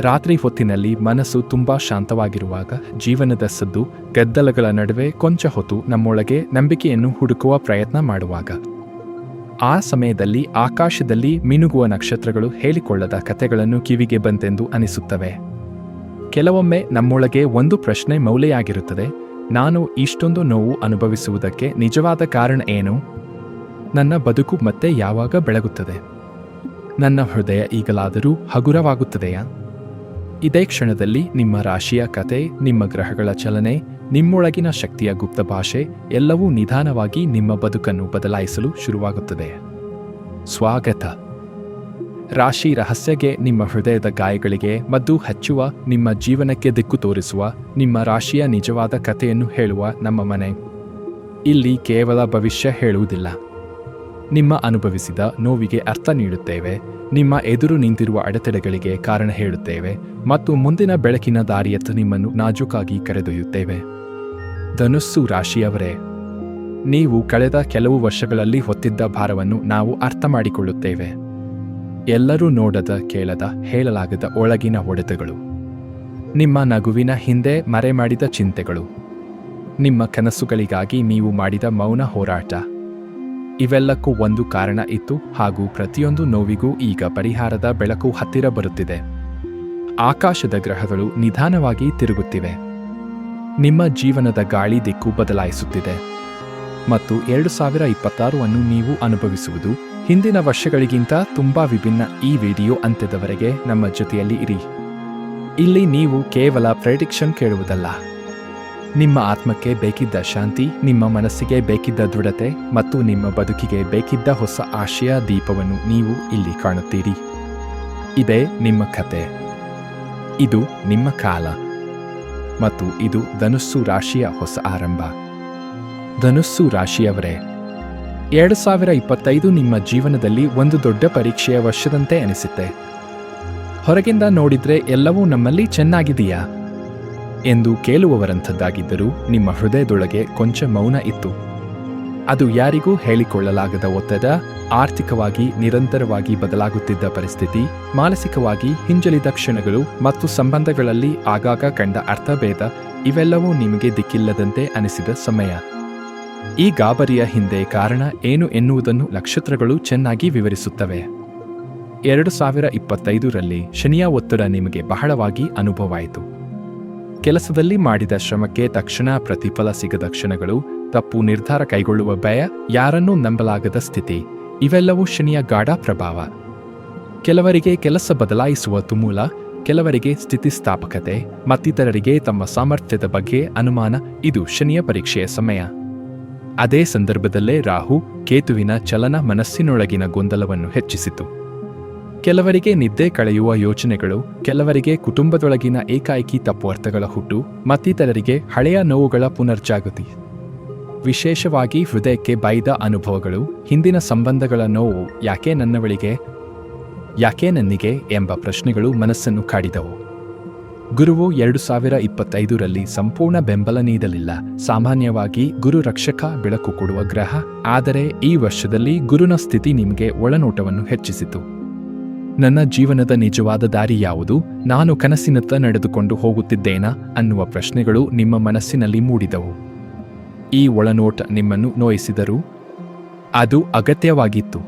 ರಾತ್ರಿ ಹೊತ್ತಿನಲ್ಲಿ ಮನಸ್ಸು ತುಂಬಾ ಶಾಂತವಾಗಿರುವಾಗ ಜೀವನದ ಸದ್ದು, ಗದ್ದಲಗಳ ನಡುವೆ ಕೊಂಚ ಹೊತ್ತು ನಮ್ಮೊಳಗೆ ನಂಬಿಕೆಯನ್ನು ಹುಡುಕುವ ಪ್ರಯತ್ನ ಮಾಡುವಾಗ. ಆ ಸಮಯದಲ್ಲಿ ಆಕಾಶದಲ್ಲಿ ಮಿನುಗುವ ನಕ್ಷತ್ರಗಳು ಹೇಳಿಕೊಳ್ಳದ ಕಥೆಗಳನ್ನು ಕಿವಿಗೆ ಬಂತೆಂದು ಅನಿಸುತ್ತವೆ. ಕೆಲವೊಮ್ಮೆ ನಮ್ಮೊಳಗೆ ಒಂದು ಪ್ರಶ್ನೆ ಮೌಲೆಯಾಗಿರುತ್ತದೆ ನಾನು ಇಷ್ಟೊಂದು ನೋವು ಅನುಭವಿಸುವುದಕ್ಕೆ ನಿಜವಾದ ಕಾರಣ ಏನು? ನನ್ನ ಬದುಕು ಮತ್ತೆ ಯಾವಾಗ ಬೆಳಗುತ್ತದೆ? ನನ್ನ ಹೃದಯ ಈಗಲಾದರೂ ಹಗುರವಾಗುತ್ತದೆಯಾ? ಇದೇ ಕ್ಷಣದಲ್ಲಿ ನಿಮ್ಮ ರಾಶಿಯ ಕತೆ, ನಿಮ್ಮ ಗ್ರಹಗಳ ಚಲನೆ, ನಿಮ್ಮೊಳಗಿನ ಶಕ್ತಿಯ ಗುಪ್ತ ಭಾಷೆ ಎಲ್ಲವೂ ನಿಧಾನವಾಗಿ ನಿಮ್ಮ ಬದುಕನ್ನು ಬದಲಾಯಿಸಲು ಶುರುವಾಗುತ್ತದೆ. ಸ್ವಾಗತ. ರಾಶಿ ರಹಸ್ಯಗೆ ನಿಮ್ಮ ಹೃದಯದ ಗಾಯಗಳಿಗೆ ಮದ್ದು ಹಚ್ಚುವ, ನಿಮ್ಮ ಜೀವನಕ್ಕೆ ದಿಕ್ಕು ತೋರಿಸುವ, ನಿಮ್ಮ ರಾಶಿಯ ನಿಜವಾದ ಕಥೆಯನ್ನು ಹೇಳುವ ನಮ್ಮ ಮನೆ. ಇಲ್ಲಿ ಕೇವಲ ಭವಿಷ್ಯ ಹೇಳುವುದಿಲ್ಲ. ನಿಮ್ಮ ಅನುಭವಿಸಿದ ನೋವಿಗೆ ಅರ್ಥ ನೀಡುತ್ತೇವೆ, ನಿಮ್ಮ ಎದುರು ನಿಂತಿರುವ ಅಡೆತಡೆಗಳಿಗೆ ಕಾರಣ ಹೇಳುತ್ತೇವೆ ಮತ್ತು ಮುಂದಿನ ಬೆಳಕಿನ ದಾರಿಯತ್ತ ನಿಮ್ಮನ್ನು ನಾಜೂಕಾಗಿ ಕರೆದೊಯ್ಯುತ್ತೇವೆ. ಧನುಸ್ಸು ರಾಶಿಯವರೇ, ನೀವು ಕಳೆದ ಕೆಲವು ವರ್ಷಗಳಲ್ಲಿ ಹೊತ್ತಿದ್ದ ಭಾರವನ್ನು ನಾವು ಅರ್ಥ ಮಾಡಿಕೊಳ್ಳುತ್ತೇವೆ. ಎಲ್ಲರೂ ನೋಡದ, ಕೇಳದ, ಹೇಳಲಾಗದ ಒಳಗಿನ ಒಡೆತಗಳು. ನಿಮ್ಮ ನಗುವಿನ ಹಿಂದೆ ಮರೆಮಾಡಿದ ಚಿಂತೆಗಳು. ನಿಮ್ಮ ಕನಸುಗಳಿಗಾಗಿ ನೀವು ಮಾಡಿದ ಮೌನ ಹೋರಾಟ. ಇವೆಲ್ಲಕ್ಕೂ ಒಂದು ಕಾರಣ ಇತ್ತು ಹಾಗೂ ಪ್ರತಿಯೊಂದು ನೋವಿಗೂ ಈಗ ಪರಿಹಾರದ ಬೆಳಕು ಹತ್ತಿರ ಬರುತ್ತಿದೆ. ಆಕಾಶದ ಗ್ರಹಗಳು ನಿಧಾನವಾಗಿ ತಿರುಗುತ್ತಿವೆ. ನಿಮ್ಮ ಜೀವನದ ಗಾಳಿ ದಿಕ್ಕು ಬದಲಾಯಿಸುತ್ತಿದೆ. ಮತ್ತು ಎರಡು ಸಾವಿರ ಇಪ್ಪತ್ತಾರು ಅನ್ನು ನೀವು ಅನುಭವಿಸುವುದು ಹಿಂದಿನ ವರ್ಷಗಳಿಗಿಂತ ತುಂಬಾ ವಿಭಿನ್ನ ಈ ವಿಡಿಯೋ ಅಂತ್ಯದವರೆಗೆ ನಮ್ಮ ಜೊತೆಯಲ್ಲಿ ಇರಿ. ಇಲ್ಲಿ ನೀವು ಕೇವಲ ಪ್ರೆಡಿಕ್ಷನ್ ಕೇಳುವುದಲ್ಲ. ನಿಮ್ಮ ಆತ್ಮಕ್ಕೆ ಬೇಕಿದ್ದ ಶಾಂತಿ, ನಿಮ್ಮ ಮನಸ್ಸಿಗೆ ಬೇಕಿದ್ದ ದೃಢತೆ ಮತ್ತು ನಿಮ್ಮ ಬದುಕಿಗೆ ಬೇಕಿದ್ದ ಹೊಸ ಆಶಯ ದೀಪವನ್ನು ನೀವು ಇಲ್ಲಿ ಕಾಣುತ್ತೀರಿ. ಇದೇ ನಿಮ್ಮ ಕತೆ ಇದು ನಿಮ್ಮ ಕಾಲ. ಮತ್ತು ಇದು ಧನುಸ್ಸು ರಾಶಿಯ ಹೊಸ ಆರಂಭ. ಧನುಸ್ಸು ರಾಶಿಯವರೇ, ಎರಡು ಸಾವಿರ ಇಪ್ಪತ್ತೈದು ನಿಮ್ಮ ಜೀವನದಲ್ಲಿ ಒಂದು ದೊಡ್ಡ ಪರೀಕ್ಷೆಯ ವರ್ಷದಂತೆ ಅನಿಸುತ್ತೆ. ಹೊರಗಿಂದ ನೋಡಿದ್ರೆ ಎಲ್ಲವೂ ನಮ್ಮಲ್ಲಿ ಚೆನ್ನಾಗಿದೆಯಾ? ಎಂದು ಕೇಳುವವರಂಥದ್ದಾಗಿದ್ದರೂ ನಿಮ್ಮ ಹೃದಯದೊಳಗೆ ಕೊಂಚ ಮೌನ ಇತ್ತು. ಅದು ಯಾರಿಗೂ ಹೇಳಿಕೊಳ್ಳಲಾಗದ ಒತ್ತಡ, ಆರ್ಥಿಕವಾಗಿ ನಿರಂತರವಾಗಿ ಬದಲಾಗುತ್ತಿದ್ದ ಪರಿಸ್ಥಿತಿ, ಮಾನಸಿಕವಾಗಿ ಹಿಂಜಲಿದ ಕ್ಷಣಗಳು ಮತ್ತು ಸಂಬಂಧಗಳಲ್ಲಿ ಆಗಾಗ ಕಂಡ ಅರ್ಥಭೇದ ಇವೆಲ್ಲವೂ ನಿಮಗೆ ದಿಕ್ಕಿಲ್ಲದಂತೆ ಅನಿಸಿದ ಸಮಯ. ಈ ಗಾಬರಿಯ ಹಿಂದೆ ಕಾರಣ ಏನು ಎನ್ನುವುದನ್ನು ನಕ್ಷತ್ರಗಳು ಚೆನ್ನಾಗಿ ವಿವರಿಸುತ್ತವೆ. ಎರಡು ಸಾವಿರ ಇಪ್ಪತ್ತೈದರಲ್ಲಿ ಶನಿಯ ಒತ್ತಡ ನಿಮಗೆ ಬಹಳವಾಗಿ ಅನುಭವವಾಯಿತು. ಕೆಲಸದಲ್ಲಿ ಮಾಡಿದ ಶ್ರಮಕ್ಕೆ ತಕ್ಷಣ ಪ್ರತಿಫಲ ಸಿಗದ ಕ್ಷಣಗಳು, ತಪ್ಪು ನಿರ್ಧಾರ ಕೈಗೊಳ್ಳುವ ಭಯ ಯಾರನ್ನೂ ನಂಬಲಾಗದ ಸ್ಥಿತಿ. ಇವೆಲ್ಲವೂ ಶನಿಯ ಗಾಢ ಪ್ರಭಾವ. ಕೆಲವರಿಗೆ ಕೆಲಸ ಬದಲಾಯಿಸುವ ತುಮೂಲ, ಕೆಲವರಿಗೆ ಸ್ಥಿತಿಸ್ಥಾಪಕತೆ, ಮತ್ತಿತರರಿಗೆ ತಮ್ಮ ಸಾಮರ್ಥ್ಯದ ಬಗ್ಗೆ ಅನುಮಾನ, ಇದು ಶನಿಯ ಪರೀಕ್ಷೆಯ ಸಮಯ. ಅದೇ ಸಂದರ್ಭದಲ್ಲೇ ರಾಹು ಕೇತುವಿನ ಚಲನ ಮನಸ್ಸಿನೊಳಗಿನ ಗೊಂದಲವನ್ನು ಹೆಚ್ಚಿಸಿತು. ಕೆಲವರಿಗೆ ನಿದ್ದೆ ಕಳೆಯುವ ಯೋಚನೆಗಳು, ಕೆಲವರಿಗೆ ಕುಟುಂಬದೊಳಗಿನ ಏಕಾಏಕಿ ತಪ್ಪು ಅರ್ಥಗಳ ಹುಟ್ಟು, ಮತ್ತಿತರರಿಗೆ ಹಳೆಯ ನೋವುಗಳ ಪುನರ್ಜಾಗೃತಿ. ವಿಶೇಷವಾಗಿ ಹೃದಯಕ್ಕೆ ಬೈದ ಅನುಭವಗಳು, ಹಿಂದಿನ ಸಂಬಂಧಗಳ ನೋವು ಯಾಕೆ ನನ್ನವಳಿಗೆ, ಯಾಕೆ ನನ್ನಿಗೆ ಎಂಬ ಪ್ರಶ್ನೆಗಳು ಮನಸ್ಸನ್ನು ಕಾಡಿದವು. ಗುರುವು ಎರಡು ಸಾವಿರ ಇಪ್ಪತ್ತೈದರಲ್ಲಿ ಸಂಪೂರ್ಣ ಬೆಂಬಲ ನೀಡಲಿಲ್ಲ. ಸಾಮಾನ್ಯವಾಗಿ ಗುರು ರಕ್ಷಕ ಬೆಳಕು ಕೊಡುವ ಗ್ರಹ, ಆದರೆ ಈ ವರ್ಷದಲ್ಲಿ ಗುರುನ ಸ್ಥಿತಿ ನಿಮಗೆ ಒಳನೋಟವನ್ನು ಹೆಚ್ಚಿಸಿತು. ನನ್ನ ಜೀವನದ ನಿಜವಾದ ದಾರಿ ಯಾವುದು? ನಾನು ಕನಸಿನತ್ತ ನಡೆದುಕೊಂಡು ಹೋಗುತ್ತಿದ್ದೇನಾ? ಅನ್ನುವ ಪ್ರಶ್ನೆಗಳು ನಿಮ್ಮ ಮನಸ್ಸಿನಲ್ಲಿ ಮೂಡಿದವು. ಈ ಒಳನೋಟ ನಿಮ್ಮನ್ನು ನೋಯಿಸಿದರು. ಅದು ಅಗತ್ಯವಾಗಿತ್ತು.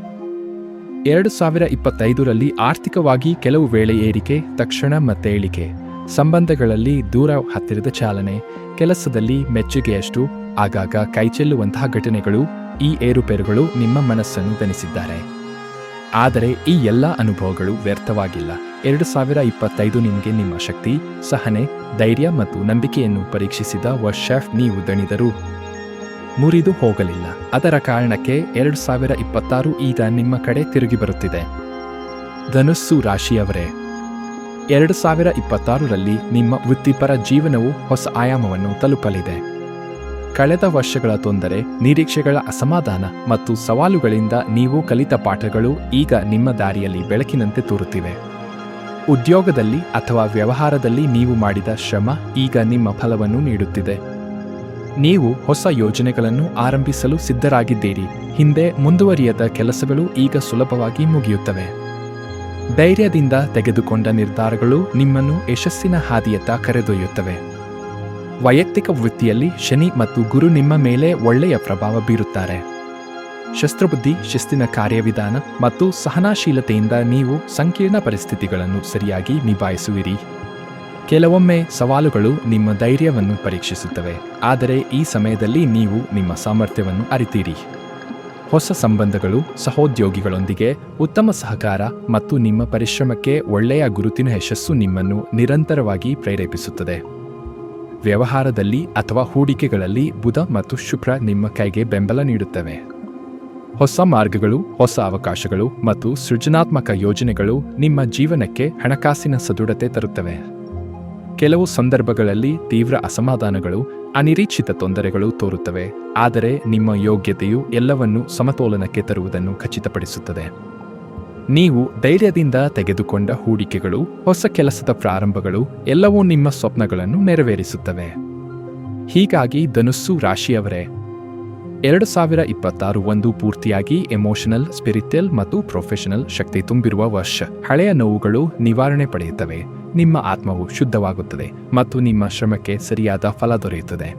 ಎರಡು ಸಾವಿರ ಇಪ್ಪತ್ತೈದರಲ್ಲಿ ಆರ್ಥಿಕವಾಗಿ ಕೆಲವು ವೇಳೆ ಏರಿಕೆ, ತಕ್ಷಣ ಮತ್ತೆ ಇಳಿಕೆ. ಸಂಬಂಧಗಳಲ್ಲಿ ದೂರ ಹತ್ತಿರದ ಚಾಲನೆ, ಕೆಲಸದಲ್ಲಿ ಮೆಚ್ಚುಗೆಯಷ್ಟು, ಆಗಾಗ ಕೈಚೆಲ್ಲುವಂತಹ ಘಟನೆಗಳು, ಈ ಏರುಪೇರುಗಳು ನಿಮ್ಮ ಮನಸ್ಸನ್ನು ದನಿಸಿದ್ದಾರೆ ಆದರೆ ಈ ಎಲ್ಲ ಅನುಭವಗಳು ವ್ಯರ್ಥವಾಗಿಲ್ಲ. ಎರಡು ಸಾವಿರ ಇಪ್ಪತ್ತೈದು ನಿಮಗೆ ನಿಮ್ಮ ಶಕ್ತಿ, ಸಹನೆ, ಧೈರ್ಯ ಮತ್ತು ನಂಬಿಕೆಯನ್ನು ಪರೀಕ್ಷಿಸಿದ ವರ್ಷೆಫ್ ನೀವು ದಣಿದರು ಮುರಿದು ಹೋಗಲಿಲ್ಲ. ಅದರ ಕಾರಣಕ್ಕೆ ಎರಡು ಸಾವಿರ ಇಪ್ಪತ್ತಾರು ಈಗ ನಿಮ್ಮ ಕಡೆ ತಿರುಗಿ ಬರುತ್ತಿದೆ. ಧನುಸ್ಸು ರಾಶಿಯವರೇ, ಎರಡು ಸಾವಿರ ಇಪ್ಪತ್ತಾರರಲ್ಲಿ ನಿಮ್ಮ ವೃತ್ತಿಪರ ಜೀವನವು ಹೊಸ ಆಯಾಮವನ್ನು ತಲುಪಲಿದೆ. ಕಳೆದ ವರ್ಷಗಳ ತೊಂದರೆ, ನಿರೀಕ್ಷೆಗಳ ಅಸಮಾಧಾನ ಮತ್ತು ಸವಾಲುಗಳಿಂದ ನೀವು ಕಲಿತ ಪಾಠಗಳು ಈಗ ನಿಮ್ಮ ದಾರಿಯಲ್ಲಿ ಬೆಳಕಿನಂತೆ ತೋರುತ್ತಿವೆ. ಉದ್ಯೋಗದಲ್ಲಿ ಅಥವಾ ವ್ಯವಹಾರದಲ್ಲಿ ನೀವು ಮಾಡಿದ ಶ್ರಮ ಈಗ ನಿಮ್ಮ ಫಲವನ್ನು ನೀಡುತ್ತಿದೆ. ನೀವು ಹೊಸ ಯೋಜನೆಗಳನ್ನು ಆರಂಭಿಸಲು ಸಿದ್ಧರಾಗಿದ್ದೀರಿ, ಹಿಂದೆ ಮುಂದುವರಿಯದ ಕೆಲಸಗಳು ಈಗ ಸುಲಭವಾಗಿ ಮುಗಿಯುತ್ತವೆ. ಧೈರ್ಯದಿಂದ ತೆಗೆದುಕೊಂಡ ನಿರ್ಧಾರಗಳು ನಿಮ್ಮನ್ನು ಯಶಸ್ಸಿನ ಹಾದಿಯತ್ತ ಕರೆದೊಯ್ಯುತ್ತವೆ. ವೈಯಕ್ತಿಕ ವೃತ್ತಿಯಲ್ಲಿ ಶನಿ ಮತ್ತು ಗುರು ನಿಮ್ಮ ಮೇಲೆ ಒಳ್ಳೆಯ ಪ್ರಭಾವ ಬೀರುತ್ತಾರೆ. ಶಸ್ತ್ರಬುದ್ಧಿ, ಶಿಸ್ತಿನ ಕಾರ್ಯವಿಧಾನ ಮತ್ತು ಸಹನಾಶೀಲತೆಯಿಂದ ನೀವು ಸಂಕೀರ್ಣ ಪರಿಸ್ಥಿತಿಗಳನ್ನು ಸರಿಯಾಗಿ ನಿಭಾಯಿಸುವಿರಿ. ಕೆಲವೊಮ್ಮೆ ಸವಾಲುಗಳು ನಿಮ್ಮ ಧೈರ್ಯವನ್ನು ಪರೀಕ್ಷಿಸುತ್ತವೆ, ಆದರೆ ಈ ಸಮಯದಲ್ಲಿ ನೀವು ನಿಮ್ಮ ಸಾಮರ್ಥ್ಯವನ್ನು ಅರಿತೀರಿ. ಹೊಸ ಸಂಬಂಧಗಳು, ಸಹೋದ್ಯೋಗಿಗಳೊಂದಿಗೆ ಉತ್ತಮ ಸಹಕಾರ ಮತ್ತು ನಿಮ್ಮ ಪರಿಶ್ರಮಕ್ಕೆ ಒಳ್ಳೆಯ ಗುರುತಿನ ಯಶಸ್ಸು ನಿಮ್ಮನ್ನು ನಿರಂತರವಾಗಿ ಪ್ರೇರೇಪಿಸುತ್ತದೆ. ವ್ಯವಹಾರದಲ್ಲಿ ಅಥವಾ ಹೂಡಿಕೆಗಳಲ್ಲಿ ಬುಧ ಮತ್ತು ಶುಕ್ರ ನಿಮ್ಮ ಕೈಗೆ ಬೆಂಬಲ ನೀಡುತ್ತವೆ. ಹೊಸ ಮಾರ್ಗಗಳು, ಹೊಸ ಅವಕಾಶಗಳು ಮತ್ತು ಸೃಜನಾತ್ಮಕ ಯೋಜನೆಗಳು ನಿಮ್ಮ ಜೀವನಕ್ಕೆ ಹಣಕಾಸಿನ ಸದೃಢತೆ ತರುತ್ತವೆ. ಕೆಲವು ಸಂದರ್ಭಗಳಲ್ಲಿ ತೀವ್ರ ಅಸಮಾಧಾನಗಳು, ಅನಿರೀಕ್ಷಿತ ತೊಂದರೆಗಳು ತೋರುತ್ತವೆ, ಆದರೆ ನಿಮ್ಮ ಯೋಗ್ಯತೆಯು ಎಲ್ಲವನ್ನೂ ಸಮತೋಲನಕ್ಕೆ ತರುವುದನ್ನು ಖಚಿತಪಡಿಸುತ್ತದೆ. ನೀವು ಧೈರ್ಯದಿಂದ ತೆಗೆದುಕೊಂಡ ಹೂಡಿಕೆಗಳು, ಹೊಸ ಕೆಲಸದ ಪ್ರಾರಂಭಗಳು, ಎಲ್ಲವೂ ನಿಮ್ಮ ಸ್ವಪ್ನಗಳನ್ನು ನೆರವೇರಿಸುತ್ತವೆ. ಹೀಗಾಗಿ ಧನುಸ್ಸು ರಾಶಿಯವರೇ, ಎರಡು ಸಾವಿರ ಇಪ್ಪತ್ತಾರು ಒಂದು ಪೂರ್ತಿಯಾಗಿ ಎಮೋಷನಲ್ ಸ್ಪಿರಿಚುವಲ್ ಮತ್ತು ಪ್ರೊಫೆಷನಲ್ ಶಕ್ತಿ ತುಂಬಿರುವ ವರ್ಷ. ಹಳೆಯ ನೋವುಗಳು ನಿವಾರಣೆ ಪಡೆಯುತ್ತವೆ. ನಿಮ್ಮ ಆತ್ಮವು ಶುದ್ಧವಾಗುತ್ತದೆ ಮತ್ತು ನಿಮ್ಮ ಶ್ರಮಕ್ಕೆ ಸರಿಯಾದ ಫಲ ದೊರೆಯುತ್ತದೆ.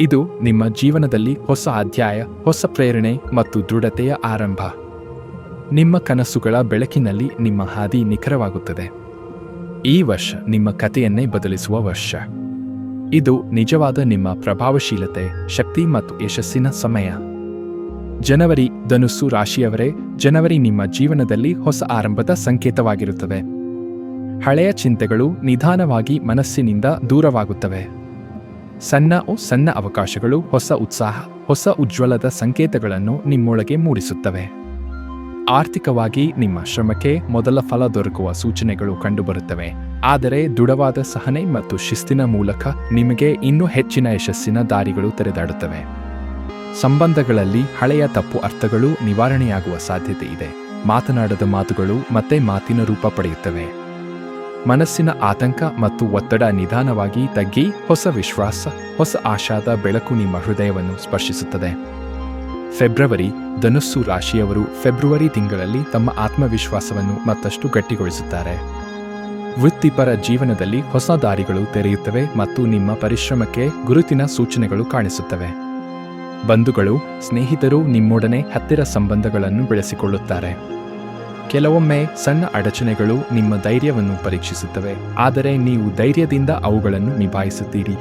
ಇದು ನಿಮ್ಮ ಜೀವನದಲ್ಲಿ ಹೊಸ ಅಧ್ಯಾಯ, ಹೊಸ ಪ್ರೇರಣೆ ಮತ್ತು ದೃಢತೆಯ ಆರಂಭ. ನಿಮ್ಮ ಕನಸುಗಳ ಬೆಳಕಿನಲ್ಲಿ ನಿಮ್ಮ ಹಾದಿ ನಿಖರವಾಗುತ್ತದೆ. ಈ ವರ್ಷ ನಿಮ್ಮ ಕಥೆಯನ್ನೇ ಬದಲಿಸುವ ವರ್ಷ. ಇದು ನಿಜವಾದ ನಿಮ್ಮ ಪ್ರಭಾವಶೀಲತೆ, ಶಕ್ತಿ ಮತ್ತು ಯಶಸ್ಸಿನ ಸಮಯ. ಜನವರಿ ಧನುಸ್ಸು ರಾಶಿಯವರೇ, ಜನವರಿ ನಿಮ್ಮ ಜೀವನದಲ್ಲಿ ಹೊಸ ಆರಂಭದ ಸಂಕೇತವಾಗಿರುತ್ತದೆ. ಹಳೆಯ ಚಿಂತೆಗಳು ನಿಧಾನವಾಗಿ ಮನಸ್ಸಿನಿಂದ ದೂರವಾಗುತ್ತವೆ. ಸಣ್ಣ ಸಣ್ಣ ಅವಕಾಶಗಳು ಹೊಸ ಉತ್ಸಾಹ, ಹೊಸ ಉಜ್ವಲದ ಸಂಕೇತಗಳನ್ನು ನಿಮ್ಮೊಳಗೆ ಮೂಡಿಸುತ್ತವೆ. ಆರ್ಥಿಕವಾಗಿ ನಿಮ್ಮ ಶ್ರಮಕ್ಕೆ ಮೊದಲ ಫಲ ದೊರಕುವ ಸೂಚನೆಗಳು ಕಂಡುಬರುತ್ತವೆ. ಆದರೆ ದೃಢವಾದ ಸಹನೆ ಮತ್ತು ಶಿಸ್ತಿನ ಮೂಲಕ ನಿಮಗೆ ಇನ್ನೂ ಹೆಚ್ಚಿನ ಯಶಸ್ಸಿನ ದಾರಿಗಳು ತೆರೆದಾಡುತ್ತವೆ. ಸಂಬಂಧಗಳಲ್ಲಿ ಹಳೆಯ ತಪ್ಪು ಅರ್ಥಗಳು ನಿವಾರಣೆಯಾಗುವ ಸಾಧ್ಯತೆ ಇದೆ. ಮಾತನಾಡದ ಮಾತುಗಳು ಮತ್ತೆ ಮಾತಿನ ರೂಪ ಪಡೆಯುತ್ತವೆ. ಮನಸ್ಸಿನ ಆತಂಕ ಮತ್ತು ಒತ್ತಡ ನಿಧಾನವಾಗಿ ತಗ್ಗಿ ಹೊಸ ವಿಶ್ವಾಸ, ಹೊಸ ಆಶಾದ ಬೆಳಕು ನಿಮ್ಮ ಹೃದಯವನ್ನು ಸ್ಪರ್ಶಿಸುತ್ತದೆ. ಫೆಬ್ರವರಿ ಧನುಸ್ಸು ರಾಶಿಯವರು ಫೆಬ್ರವರಿ ತಿಂಗಳಲ್ಲಿ ತಮ್ಮ ಆತ್ಮವಿಶ್ವಾಸವನ್ನು ಮತ್ತಷ್ಟು ಗಟ್ಟಿಗೊಳಿಸುತ್ತಾರೆ. ವೃತ್ತಿಪರ ಜೀವನದಲ್ಲಿ ಹೊಸ ದಾರಿಗಳು ತೆರೆಯುತ್ತವೆ ಮತ್ತು ನಿಮ್ಮ ಪರಿಶ್ರಮಕ್ಕೆ ಗುರುತಿನ ಸೂಚನೆಗಳು ಕಾಣಿಸುತ್ತವೆ. ಬಂಧುಗಳು, ಸ್ನೇಹಿತರು ನಿಮ್ಮೊಡನೆ ಹತ್ತಿರ ಸಂಬಂಧಗಳನ್ನು ಬೆಳೆಸಿಕೊಳ್ಳುತ್ತಾರೆ. ಕೆಲವೊಮ್ಮೆ ಸಣ್ಣ ಅಡಚಣೆಗಳು ನಿಮ್ಮ ಧೈರ್ಯವನ್ನು ಪರೀಕ್ಷಿಸುತ್ತವೆ, ಆದರೆ ನೀವು ಧೈರ್ಯದಿಂದ ಅವುಗಳನ್ನು ನಿಭಾಯಿಸುತ್ತೀರಿ.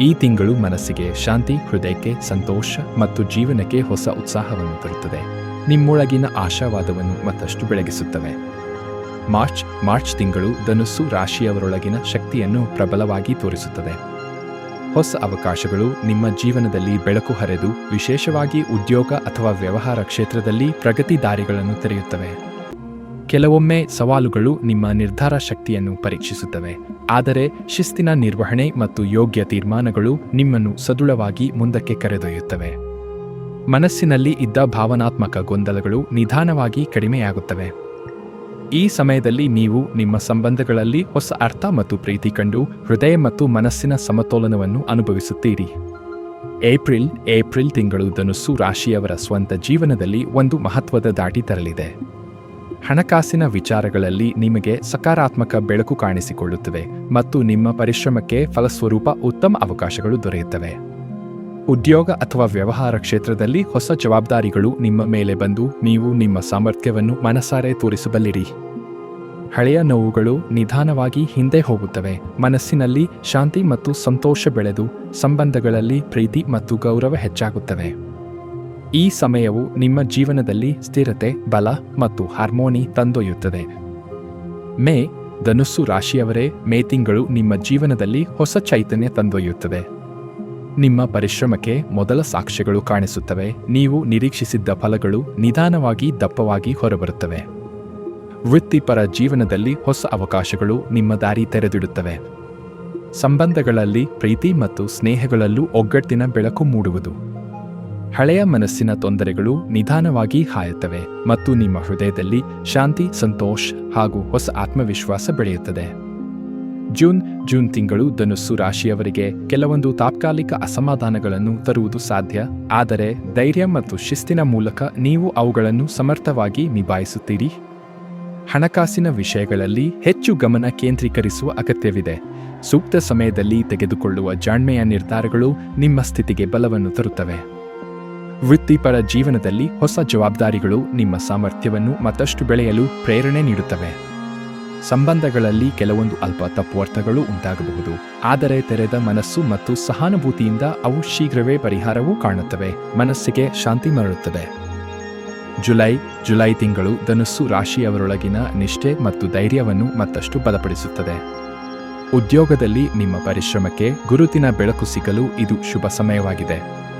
ಈ ತಿಂಗಳು ಮನಸ್ಸಿಗೆ ಶಾಂತಿ, ಹೃದಯಕ್ಕೆ ಸಂತೋಷ ಮತ್ತು ಜೀವನಕ್ಕೆ ಹೊಸ ಉತ್ಸಾಹವನ್ನು ತರುತ್ತದೆ. ನಿಮ್ಮೊಳಗಿನ ಆಶಾವಾದವನ್ನು ಮತ್ತಷ್ಟು ಬೆಳಗಿಸುತ್ತವೆ. ಮಾರ್ಚ್ ಮಾರ್ಚ್ ತಿಂಗಳು ಧನುಸ್ಸು ರಾಶಿಯವರೊಳಗಿನ ಶಕ್ತಿಯನ್ನು ಪ್ರಬಲವಾಗಿ ತೋರಿಸುತ್ತದೆ. ಹೊಸ ಅವಕಾಶಗಳು ನಿಮ್ಮ ಜೀವನದಲ್ಲಿ ಬೆಳಕು ಹರಿದು, ವಿಶೇಷವಾಗಿ ಉದ್ಯೋಗ ಅಥವಾ ವ್ಯವಹಾರ ಕ್ಷೇತ್ರದಲ್ಲಿ ಪ್ರಗತಿ ದಾರಿಗಳನ್ನು ತೆರೆಯುತ್ತವೆ. ಕೆಲವೊಮ್ಮೆ ಸವಾಲುಗಳು ನಿಮ್ಮ ನಿರ್ಧಾರ ಶಕ್ತಿಯನ್ನು ಪರೀಕ್ಷಿಸುತ್ತವೆ. ಆದರೆ ಶಿಸ್ತಿನ ನಿರ್ವಹಣೆ ಮತ್ತು ಯೋಗ್ಯ ತೀರ್ಮಾನಗಳು ನಿಮ್ಮನ್ನು ಸದೃಢವಾಗಿ ಮುಂದಕ್ಕೆ ಕರೆದೊಯ್ಯುತ್ತವೆ. ಮನಸ್ಸಿನಲ್ಲಿ ಇದ್ದ ಭಾವನಾತ್ಮಕ ಗೊಂದಲಗಳು ನಿಧಾನವಾಗಿ ಕಡಿಮೆಯಾಗುತ್ತವೆ. ಈ ಸಮಯದಲ್ಲಿ ನೀವು ನಿಮ್ಮ ಸಂಬಂಧಗಳಲ್ಲಿ ಹೊಸ ಅರ್ಥ ಮತ್ತು ಪ್ರೀತಿ ಕಂಡು ಹೃದಯ ಮತ್ತು ಮನಸ್ಸಿನ ಸಮತೋಲನವನ್ನು ಅನುಭವಿಸುತ್ತೀರಿ. ಏಪ್ರಿಲ್ ಏಪ್ರಿಲ್ ತಿಂಗಳು ಧನುಸ್ಸು ರಾಶಿಯವರ ಸ್ವಂತ ಜೀವನದಲ್ಲಿ ಒಂದು ಮಹತ್ವದ ದಾಟಿ ತರಲಿದೆ. ಹಣಕಾಸಿನ ವಿಚಾರಗಳಲ್ಲಿ ನಿಮಗೆ ಸಕಾರಾತ್ಮಕ ಬೆಳಕು ಕಾಣಿಸಿಕೊಳ್ಳುತ್ತವೆ ಮತ್ತು ನಿಮ್ಮ ಪರಿಶ್ರಮಕ್ಕೆ ಫಲಸ್ವರೂಪ ಉತ್ತಮ ಅವಕಾಶಗಳು ದೊರೆಯುತ್ತವೆ. ಉದ್ಯೋಗ ಅಥವಾ ವ್ಯವಹಾರ ಕ್ಷೇತ್ರದಲ್ಲಿ ಹೊಸ ಜವಾಬ್ದಾರಿಗಳು ನಿಮ್ಮ ಮೇಲೆ ಬಂದು ನೀವು ನಿಮ್ಮ ಸಾಮರ್ಥ್ಯವನ್ನು ಮನಸಾರೆ ತೋರಿಸಬಲ್ಲಿರಿ. ಹಳೆಯ ನೋವುಗಳು ನಿಧಾನವಾಗಿ ಹಿಂದೆ ಹೋಗುತ್ತವೆ. ಮನಸ್ಸಿನಲ್ಲಿ ಶಾಂತಿ ಮತ್ತು ಸಂತೋಷ ಬೆಳೆದು, ಸಂಬಂಧಗಳಲ್ಲಿ ಪ್ರೀತಿ ಮತ್ತು ಗೌರವ ಹೆಚ್ಚಾಗುತ್ತವೆ. ಈ ಸಮಯವು ನಿಮ್ಮ ಜೀವನದಲ್ಲಿ ಸ್ಥಿರತೆ, ಬಲ ಮತ್ತು ಹಾರ್ಮೋನಿ ತಂದೊಯ್ಯುತ್ತದೆ. ಮೇ ಧನುಸ್ಸು ರಾಶಿಯವರೇ, ಮೇ ತಿಂಗಳು ನಿಮ್ಮ ಜೀವನದಲ್ಲಿ ಹೊಸ ಚೈತನ್ಯ ತಂದೊಯ್ಯುತ್ತದೆ. ನಿಮ್ಮ ಪರಿಶ್ರಮಕ್ಕೆ ಮೊದಲ ಸಾಕ್ಷ್ಯಗಳು ಕಾಣಿಸುತ್ತವೆ. ನೀವು ನಿರೀಕ್ಷಿಸಿದ್ದ ಫಲಗಳು ನಿಧಾನವಾಗಿ ದಪ್ಪವಾಗಿ ಹೊರಬರುತ್ತವೆ. ವೃತ್ತಿಪರ ಜೀವನದಲ್ಲಿ ಹೊಸ ಅವಕಾಶಗಳು ನಿಮ್ಮ ದಾರಿ ತೆರೆದಿಡುತ್ತವೆ. ಸಂಬಂಧಗಳಲ್ಲಿ ಪ್ರೀತಿ ಮತ್ತು ಸ್ನೇಹಗಳಲ್ಲೂ ಒಗ್ಗಟ್ಟಿನ ಬೆಳಕು ಮೂಡುವುದು. ಹಳೆಯ ಮನಸ್ಸಿನ ತೊಂದರೆಗಳು ನಿಧಾನವಾಗಿ ಹಾಯುತ್ತವೆ ಮತ್ತು ನಿಮ್ಮ ಹೃದಯದಲ್ಲಿ ಶಾಂತಿ, ಸಂತೋಷ್ ಹಾಗೂ ಹೊಸ ಆತ್ಮವಿಶ್ವಾಸ ಬೆಳೆಯುತ್ತದೆ. ಜೂನ್ ಜೂನ್ ತಿಂಗಳು ಧನುಸ್ಸು ರಾಶಿಯವರಿಗೆ ಕೆಲವೊಂದು ತಾತ್ಕಾಲಿಕ ಅಸಮಾಧಾನಗಳನ್ನು ತರುವುದು ಸಾಧ್ಯ, ಆದರೆ ಧೈರ್ಯ ಮತ್ತು ಶಿಸ್ತಿನ ಮೂಲಕ ನೀವು ಅವುಗಳನ್ನು ಸಮರ್ಥವಾಗಿ ನಿಭಾಯಿಸುತ್ತೀರಿ. ಹಣಕಾಸಿನ ವಿಷಯಗಳಲ್ಲಿ ಹೆಚ್ಚು ಗಮನ ಕೇಂದ್ರೀಕರಿಸುವ ಅಗತ್ಯವಿದೆ. ಸೂಕ್ತ ಸಮಯದಲ್ಲಿ ತೆಗೆದುಕೊಳ್ಳುವ ಜಾಣ್ಮೆಯ ನಿರ್ಧಾರಗಳು ನಿಮ್ಮ ಸ್ಥಿತಿಗೆ ಬಲವನ್ನು ತರುತ್ತವೆ. ವೃತ್ತಿಪರ ಜೀವನದಲ್ಲಿ ಹೊಸ ಜವಾಬ್ದಾರಿಗಳು ನಿಮ್ಮ ಸಾಮರ್ಥ್ಯವನ್ನು ಮತ್ತಷ್ಟು ಬೆಳೆಯಲು ಪ್ರೇರಣೆ ನೀಡುತ್ತವೆ. ಸಂಬಂಧಗಳಲ್ಲಿ ಕೆಲವೊಂದು ಅಲ್ಪ ತಪ್ಪುವರ್ಥಗಳು ಉಂಟಾಗಬಹುದು. ಆದರೆ ತೆರೆದ ಮನಸ್ಸು ಮತ್ತು ಸಹಾನುಭೂತಿಯಿಂದ ಅವು ಶೀಘ್ರವೇ ಪರಿಹಾರವೂ ಕಾಣುತ್ತವೆ. ಮನಸ್ಸಿಗೆ ಶಾಂತಿ ಮರಳುತ್ತದೆ. ಜುಲೈ ಜುಲೈ ತಿಂಗಳು ಧನುಸ್ಸು ರಾಶಿಯವರೊಳಗಿನ ನಿಷ್ಠೆ ಮತ್ತು ಧೈರ್ಯವನ್ನು ಮತ್ತಷ್ಟು ಬಲಪಡಿಸುತ್ತದೆ. ಉದ್ಯೋಗದಲ್ಲಿ ನಿಮ್ಮ ಪರಿಶ್ರಮಕ್ಕೆ ಗುರುತಿನ ಬೆಳಕು ಸಿಗಲು ಇದು ಶುಭ ಸಮಯವಾಗಿದೆ.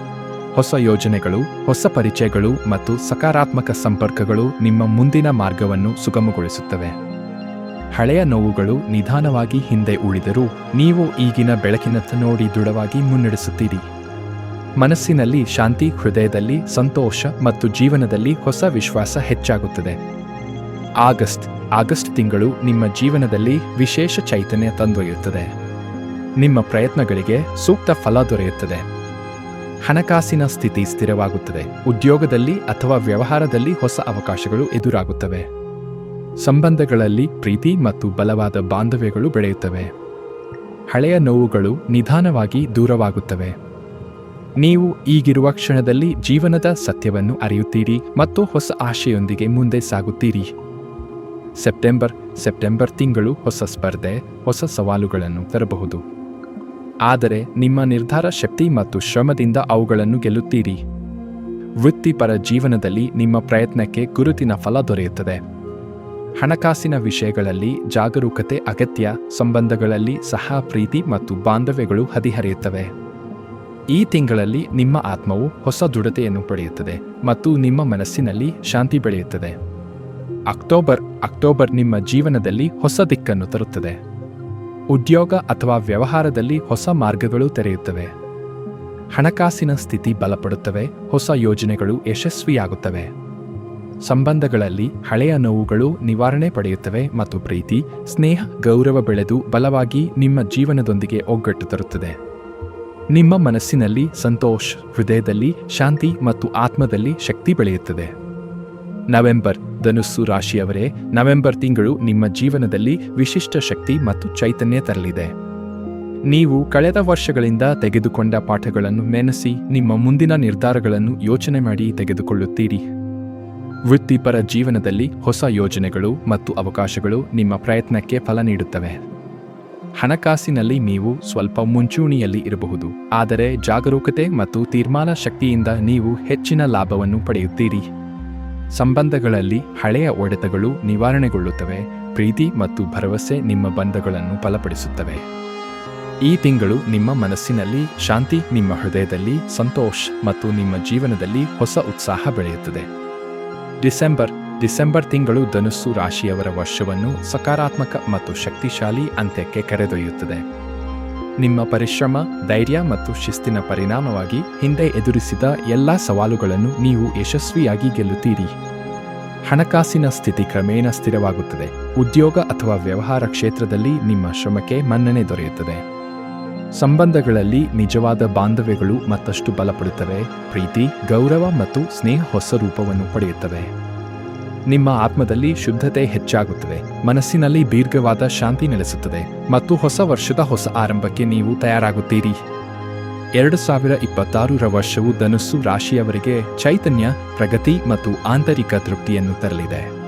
ಹೊಸ ಯೋಜನೆಗಳು, ಹೊಸ ಪರಿಚಯಗಳು ಮತ್ತು ಸಕಾರಾತ್ಮಕ ಸಂಪರ್ಕಗಳು ನಿಮ್ಮ ಮುಂದಿನ ಮಾರ್ಗವನ್ನು ಸುಗಮಗೊಳಿಸುತ್ತವೆ. ಹಳೆಯ ನೋವುಗಳು ನಿಧಾನವಾಗಿ ಹಿಂದೆ ಉಳಿದರೂ ನೀವು ಈಗಿನ ಬೆಳಕಿನತ್ತ ನೋಡಿ ದೃಢವಾಗಿ ಮುನ್ನಡೆಸುತ್ತೀರಿ. ಮನಸ್ಸಿನಲ್ಲಿ ಶಾಂತಿ, ಹೃದಯದಲ್ಲಿ ಸಂತೋಷ ಮತ್ತು ಜೀವನದಲ್ಲಿ ಹೊಸ ವಿಶ್ವಾಸ ಹೆಚ್ಚಾಗುತ್ತದೆ. ಆಗಸ್ಟ್ ಆಗಸ್ಟ್ ತಿಂಗಳು ನಿಮ್ಮ ಜೀವನದಲ್ಲಿ ವಿಶೇಷ ಚೈತನ್ಯ ತಂದೊಯ್ಯುತ್ತದೆ. ನಿಮ್ಮ ಪ್ರಯತ್ನಗಳಿಗೆ ಸೂಕ್ತ ಫಲ ದೊರೆಯುತ್ತದೆ. ಹಣಕಾಸಿನ ಸ್ಥಿತಿ ಸ್ಥಿರವಾಗುತ್ತದೆ. ಉದ್ಯೋಗದಲ್ಲಿ ಅಥವಾ ವ್ಯವಹಾರದಲ್ಲಿ ಹೊಸ ಅವಕಾಶಗಳು ಎದುರಾಗುತ್ತವೆ. ಸಂಬಂಧಗಳಲ್ಲಿ ಪ್ರೀತಿ ಮತ್ತು ಬಲವಾದ ಬಾಂಧವ್ಯಗಳು ಬೆಳೆಯುತ್ತವೆ. ಹಳೆಯ ನೋವುಗಳು ನಿಧಾನವಾಗಿ ದೂರವಾಗುತ್ತವೆ. ನೀವು ಈಗಿರುವ ಕ್ಷಣದಲ್ಲಿ ಜೀವನದ ಸತ್ಯವನ್ನು ಅರಿಯುತ್ತೀರಿ ಮತ್ತು ಹೊಸ ಆಶೆಯೊಂದಿಗೆ ಮುಂದೆ ಸಾಗುತ್ತೀರಿ. ಸೆಪ್ಟೆಂಬರ್ ಸೆಪ್ಟೆಂಬರ್ ತಿಂಗಳು ಹೊಸ ಸ್ಪರ್ಧೆ, ಹೊಸ ಸವಾಲುಗಳನ್ನು ತರಬಹುದು. ಆದರೆ ನಿಮ್ಮ ನಿರ್ಧಾರ ಶಕ್ತಿ ಮತ್ತು ಶ್ರಮದಿಂದ ಅವುಗಳನ್ನು ಗೆಲ್ಲುತ್ತೀರಿ. ವೃತ್ತಿಪರ ಜೀವನದಲ್ಲಿ ನಿಮ್ಮ ಪ್ರಯತ್ನಕ್ಕೆ ಗುರುತಿನ ಫಲ ದೊರೆಯುತ್ತದೆ. ಹಣಕಾಸಿನ ವಿಷಯಗಳಲ್ಲಿ ಜಾಗರೂಕತೆ ಅಗತ್ಯ, ಸಂಬಂಧಗಳಲ್ಲಿ ಸಹ ಪ್ರೀತಿ ಮತ್ತು ಬಾಂಧವ್ಯಗಳು ಹದಿಹರಿಯುತ್ತವೆ. ಈ ತಿಂಗಳಲ್ಲಿ ನಿಮ್ಮ ಆತ್ಮವು ಹೊಸ ದೃಢತೆಯನ್ನು ಪಡೆಯುತ್ತದೆ ಮತ್ತು ನಿಮ್ಮ ಮನಸ್ಸಿನಲ್ಲಿ ಶಾಂತಿ ಬೆಳೆಯುತ್ತದೆ. ಅಕ್ಟೋಬರ್ ಅಕ್ಟೋಬರ್ ನಿಮ್ಮ ಜೀವನದಲ್ಲಿ ಹೊಸ ದಿಕ್ಕನ್ನು ತರುತ್ತದೆ. ಉದ್ಯೋಗ ಅಥವಾ ವ್ಯವಹಾರದಲ್ಲಿ ಹೊಸ ಮಾರ್ಗಗಳು ತೆರೆಯುತ್ತವೆ. ಹಣಕಾಸಿನ ಸ್ಥಿತಿ ಬಲಪಡುತ್ತವೆ, ಹೊಸ ಯೋಜನೆಗಳು ಯಶಸ್ವಿಯಾಗುತ್ತವೆ. ಸಂಬಂಧಗಳಲ್ಲಿ ಹಳೆಯ ನೋವುಗಳು ನಿವಾರಣೆ ಪಡೆಯುತ್ತವೆ ಮತ್ತು ಪ್ರೀತಿ, ಸ್ನೇಹ, ಗೌರವ ಬೆಳೆದು ಬಲವಾಗಿ ನಿಮ್ಮ ಜೀವನದೊಂದಿಗೆ ಒಗ್ಗಟ್ಟು ತರುತ್ತದೆ. ನಿಮ್ಮ ಮನಸ್ಸಿನಲ್ಲಿ ಸಂತೋಷ, ಹೃದಯದಲ್ಲಿ ಶಾಂತಿ ಮತ್ತು ಆತ್ಮದಲ್ಲಿ ಶಕ್ತಿ ಬೆಳೆಯುತ್ತದೆ. ನವೆಂಬರ್ ಧನುಸ್ಸು ರಾಶಿಯವರೇ, ನವೆಂಬರ್ ತಿಂಗಳು ನಿಮ್ಮ ಜೀವನದಲ್ಲಿ ವಿಶಿಷ್ಟ ಶಕ್ತಿ ಮತ್ತು ಚೈತನ್ಯ ತರಲಿದೆ. ನೀವು ಕಳೆದ ವರ್ಷಗಳಿಂದ ತೆಗೆದುಕೊಂಡ ಪಾಠಗಳನ್ನು ನೆನೆಸಿ, ನಿಮ್ಮ ಮುಂದಿನ ನಿರ್ಧಾರಗಳನ್ನು ಯೋಚನೆ ಮಾಡಿ ತೆಗೆದುಕೊಳ್ಳುತ್ತೀರಿ. ವೃತ್ತಿಪರ ಜೀವನದಲ್ಲಿ ಹೊಸ ಯೋಜನೆಗಳು ಮತ್ತು ಅವಕಾಶಗಳು ನಿಮ್ಮ ಪ್ರಯತ್ನಕ್ಕೆ ಫಲ ನೀಡುತ್ತವೆ. ಹಣಕಾಸಿನಲ್ಲಿ ನೀವು ಸ್ವಲ್ಪ ಮುಂಚೂಣಿಯಲ್ಲಿ ಇರಬಹುದು, ಆದರೆ ಜಾಗರೂಕತೆ ಮತ್ತು ತೀರ್ಮಾನ ಶಕ್ತಿಯಿಂದ ನೀವು ಹೆಚ್ಚಿನ ಲಾಭವನ್ನು ಪಡೆಯುತ್ತೀರಿ. ಸಂಬಂಧಗಳಲ್ಲಿ ಹಳೆಯ ಒಡೆತಗಳು ನಿವಾರಣೆಗೊಳ್ಳುತ್ತವೆ, ಪ್ರೀತಿ ಮತ್ತು ಭರವಸೆ ನಿಮ್ಮ ಬಂಧಗಳನ್ನು ಬಲಪಡಿಸುತ್ತವೆ ಈ ತಿಂಗಳು ನಿಮ್ಮ ಮನಸ್ಸಿನಲ್ಲಿ ಶಾಂತಿ, ನಿಮ್ಮ ಹೃದಯದಲ್ಲಿ ಸಂತೋಷ್ ಮತ್ತು ನಿಮ್ಮ ಜೀವನದಲ್ಲಿ ಹೊಸ ಉತ್ಸಾಹ ಬೆಳೆಯುತ್ತದೆ. ಡಿಸೆಂಬರ್ ಡಿಸೆಂಬರ್ ತಿಂಗಳು ಧನುಸ್ಸು ರಾಶಿಯವರ ವರ್ಷವನ್ನು ಸಕಾರಾತ್ಮಕ ಮತ್ತು ಶಕ್ತಿಶಾಲಿ ಅಂತ್ಯಕ್ಕೆ ಕರೆದೊಯ್ಯುತ್ತದೆ. ನಿಮ್ಮ ಪರಿಶ್ರಮ, ಧೈರ್ಯ ಮತ್ತು ಶಿಸ್ತಿನ ಪರಿಣಾಮವಾಗಿ ಹಿಂದೆ ಎದುರಿಸಿದ ಎಲ್ಲ ಸವಾಲುಗಳನ್ನು ನೀವು ಯಶಸ್ವಿಯಾಗಿ ಗೆಲ್ಲುತ್ತೀರಿ. ಹಣಕಾಸಿನ ಸ್ಥಿತಿ ಕ್ರಮೇಣ ಸ್ಥಿರವಾಗುತ್ತದೆ. ಉದ್ಯೋಗ ಅಥವಾ ವ್ಯವಹಾರ ಕ್ಷೇತ್ರದಲ್ಲಿ ನಿಮ್ಮ ಶ್ರಮಕ್ಕೆ ಮನ್ನಣೆ ದೊರೆಯುತ್ತದೆ. ಸಂಬಂಧಗಳಲ್ಲಿ ನಿಜವಾದ ಬಾಂಧವ್ಯಗಳು ಮತ್ತಷ್ಟು ಬಲಪಡುತ್ತವೆ. ಪ್ರೀತಿ, ಗೌರವ ಮತ್ತು ಸ್ನೇಹ ಹೊಸ ರೂಪವನ್ನು ಪಡೆಯುತ್ತವೆ. ನಿಮ್ಮ ಆತ್ಮದಲ್ಲಿ ಶುದ್ಧತೆ ಹೆಚ್ಚಾಗುತ್ತದೆ. ಮನಸ್ಸಿನಲ್ಲಿ ದೀರ್ಘವಾದ ಶಾಂತಿ ನೆಲೆಸುತ್ತದೆ ಮತ್ತು ಹೊಸ ವರ್ಷದ ಹೊಸ ಆರಂಭಕ್ಕೆ ನೀವು ತಯಾರಾಗುತ್ತೀರಿ. ಎರಡು ಸಾವಿರ ಇಪ್ಪತ್ತಾರರ ವರ್ಷವು ಧನುಸ್ಸು ರಾಶಿಯವರಿಗೆ ಚೈತನ್ಯ, ಪ್ರಗತಿ ಮತ್ತು ಆಂತರಿಕ ತೃಪ್ತಿಯನ್ನು ತರಲಿದೆ.